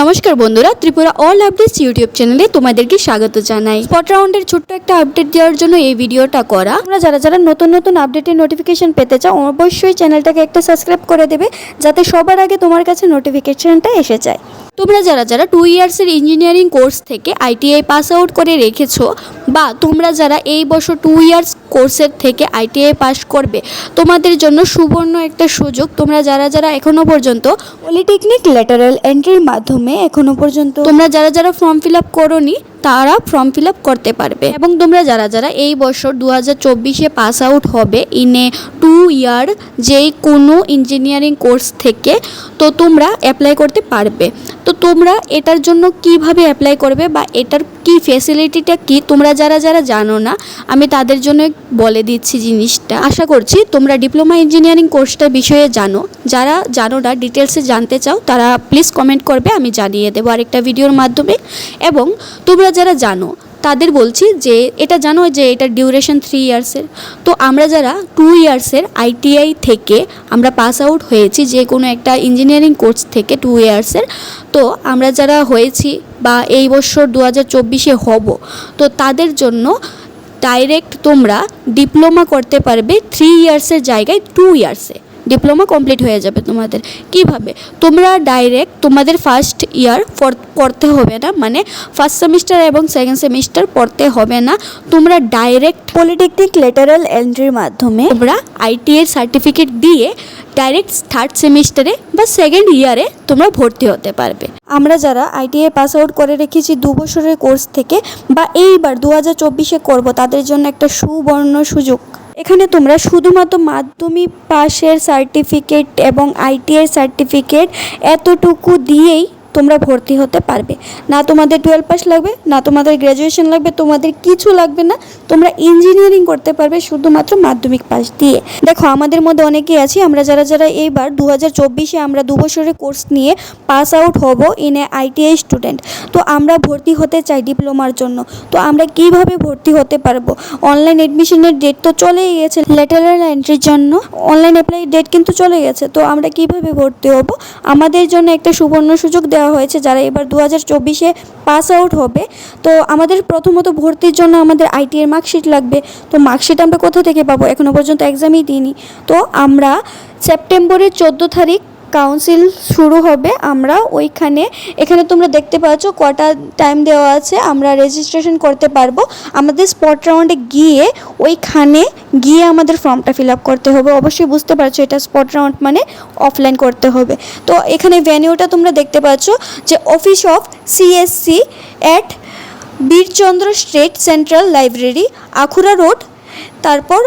নমস্কার বন্ধুরা, Tripura all updates YouTube চ্যানেলে তোমাদেরকে স্বাগত জানাই। স্পট রাউন্ডের ছোট্ট একটা আপডেট দেওয়ার জন্য এই ভিডিওটা করা। তোমরা যারা যারা নতুন নতুন আপডেটের নোটিফিকেশন পেতে চাও, অবশ্যই চ্যানেলটাকে একটা সাবস্ক্রাইব করে দেবে, যাতে সবার আগে তোমার কাছে নোটিফিকেশনটা এসে যায়। তোমরা যারা যারা টু ইয়ার্সের ইঞ্জিনিয়ারিং কোর্স থেকে আইটিআই পাস আউট করে রেখেছো বা তোমরা যারা এই বছর টু ইয়ার্স কোর্সের থেকে আইটিআই পাস করবে, তোমাদের জন্য সুবর্ণ একটা সুযোগ। তোমরা যারা যারা এখনও পর্যন্ত পলিটেকনিক ল্যাটারাল এন্ট্রির মাধ্যমে এখনও পর্যন্ত তোমরা যারা যারা ফর্ম ফিল আপ করোনি, তারা ফর্ম ফিল আপ করতে পারবে। এবং তোমরা যারা যারা এই বছর দু হাজার চব্বিশে পাস আউট হবে ইনে টু ইয়ার যে কোনো ইঞ্জিনিয়ারিং কোর্স থেকে, তো তোমরা অ্যাপ্লাই করতে পারবে। তো তোমরা এটার জন্য কীভাবে অ্যাপ্লাই করবে বা এটার কি ফেসিলিটিটা কি তোমরা যারা যারা জানো না, আমি তাদের জন্য বলে দিচ্ছি জিনিসটা। আশা করছি তোমরা ডিপ্লোমা ইঞ্জিনিয়ারিং কোর্সটার বিষয়ে জানো। যারা জানো না ডিটেলসে জানতে চাও, তারা প্লিজ কমেন্ট করবে, আমি জানিয়ে দেবো আরেকটা ভিডিওর মাধ্যমে। এবং তোমরা যারা জানো তাদের বলছি যে এটা জানো যে এটা ডিউরেশন থ্রি ইয়ার্সের তো আমরা যারা টু ইয়ার্সের আইটিআই থেকে আমরা পাস আউট হয়েছি যে কোনো একটা ইঞ্জিনিয়ারিং কোর্স থেকে টু ইয়ার্সের তো আমরা যারা হয়েছি বা এই বছর দু হাজার চব্বিশে হব, তো তাদের জন্য ডাইরেক্ট তোমরা ডিপ্লোমা করতে পারবে থ্রি ইয়ার্সের জায়গায় টু ইয়ার্সে ডিপ্লোমা কমপ্লিট হয়ে যাবে তোমাদের। কীভাবে? তোমরা ডাইরেক্ট তোমাদের ফার্স্ট ইয়ার পড়তে হবে না মানে ফার্স্ট সেমিস্টার এবং সেকেন্ড সেমিস্টার পড়তে হবে না। তোমরা ডাইরেক্ট পলিটেকনিক লেটারাল এন্ট্রির মাধ্যমে তোমরা আইটিআই সার্টিফিকেট দিয়ে ডাইরেক্ট থার্ড সেমিস্টারে বা সেকেন্ড ইয়ারে তোমরা ভর্তি হতে পারবে। আমরা যারা আইটিআই পাস আউট করে রেখেছি দু বছরের কোর্স থেকে বা এইবার দু হাজার চব্বিশে করব তাদের জন্য একটা সুবর্ণ সুযোগ। এখানে তোমরা শুধুমাত্র মাধ্যমিক পাশের সার্টিফিকেট এবং আইটিআই সার্টিফিকেট এতটুকু দিয়েই তোমরা ভর্তি হতে পারবে। না তোমাদের টুয়েলভ পাস লাগবে, না তোমাদের গ্র্যাজুয়েশন লাগবে, তোমাদের কিছু লাগবে না। তোমরা ইঞ্জিনিয়ারিং করতে পারবে শুধুমাত্র মাধ্যমিক পাস দিয়ে। দেখো, আমাদের মধ্যে অনেকেই আছি, আমরা যারা যারা এইবার দু হাজার চব্বিশে আমরা দু বছরের কোর্স নিয়ে পাস আউট হব ইন এ আইটিআই স্টুডেন্ট তো আমরা ভর্তি হতে চাই ডিপ্লোমার জন্য। তো আমরা কীভাবে ভর্তি হতে পারব? অনলাইন এডমিশনের ডেট তো চলেই গেছে। লেটারাল এন্ট্রির জন্য অনলাইন অ্যাপ্লাই ডেট কিন্তু চলে গেছে। তো আমরা কীভাবে ভর্তি হব? আমাদের জন্য একটা সুবর্ণ সুযোগ দেওয়া হয়েছে, যারা এবার দু হাজার চব্বিশে পাস আউট হবে। তো আমাদের প্রথমত ভর্তির জন্য আমাদের আইটি এর মার্কশিট লাগবে। তো মার্কশিট আমরা কোথা থেকে পাবো? এখনও পর্যন্ত এক্সামই দিইনি। তো আমরা সেপ্টেম্বরের চোদ্দ তারিখ কাউন্সিল শুরু হবে, আমরা ওইখানে, এখানে তোমরা দেখতে পাচ্ছ কটা টাইম দেওয়া আছে, আমরা রেজিস্ট্রেশন করতে পারব। আমাদের স্পট রাউন্ডে গিয়ে, ওইখানে গিয়ে আমাদের ফর্মটা ফিল আপ করতে হবে। অবশ্যই বুঝতে পারছ এটা স্পট রাউন্ড মানে অফলাইন করতে হবে। তো এখানে ভ্যানিউটা তোমরা দেখতে পাচ্ছ যে office of CSC at Birchandra street central library Akhura road তারপর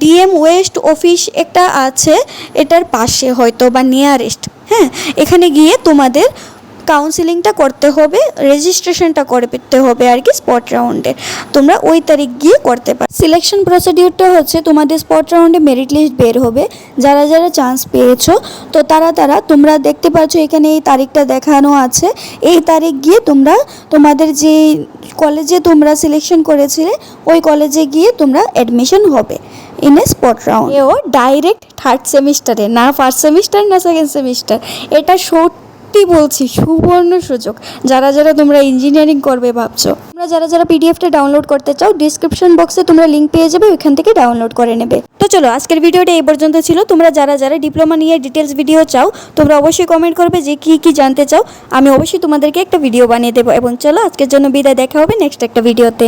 ডিএম ওয়েস্ট অফিস একটা আছে, এটার পাশে হয়তো বা নিয়ারেস্ট হ্যাঁ? এখানে গিয়ে তোমাদের কাউন্সিলিংটা করতে হবে রেজিস্ট্রেশনটা করতে হবে আর কি স্পট রাউন্ডে তোমরা ওই তারিখ গিয়ে করতে পারো। সিলেকশন প্রসিডিউরটা হচ্ছে তোমাদের স্পট রাউন্ডে মেরিট লিস্ট বের হবে। যারা যারা চান্স পেয়েছ, তো তারা তারা, তোমরা দেখতে পাচ্ছ এখানে এই তারিখটা দেখানো আছে। এই তারিখ গিয়ে তোমরা, তোমাদের যে কলেজে তোমরা সিলেকশন করেছিলে, ওই কলেজে গিয়ে তোমরা অ্যাডমিশন হবে ইন এ স্পট রাউন্ড এও ডাইরেক্ট থার্ড সেমিস্টারে না ফার্স্ট সেমিস্টার না সেকেন্ড সেমিস্টার এটা সত্যি বলছি, সুবর্ণ সুযোগ। যারা যারা তোমরা ইঞ্জিনিয়ারিং করবে ভাবছ, তোমরা যারা যারা পিডিএফটা ডাউনলোড করতে চাও ডিসক্রিপশন বক্সে তোমরা লিঙ্ক পেয়ে যাবে, ওইখান থেকে ডাউনলোড করে নেবে। তো চলো, আজকের ভিডিওটা এই পর্যন্ত ছিল। তোমরা যারা যারা ডিপ্লোমা নিয়ে ডিটেলস ভিডিও চাও, তোমরা অবশ্যই কমেন্ট করবে যে কী কী জানতে চাও। আমি অবশ্যই তোমাদেরকে একটা ভিডিও বানিয়ে দেবো। এবং চলো, আজকের জন্য বিদায়, দেখা হবে নেক্সট একটা ভিডিওতে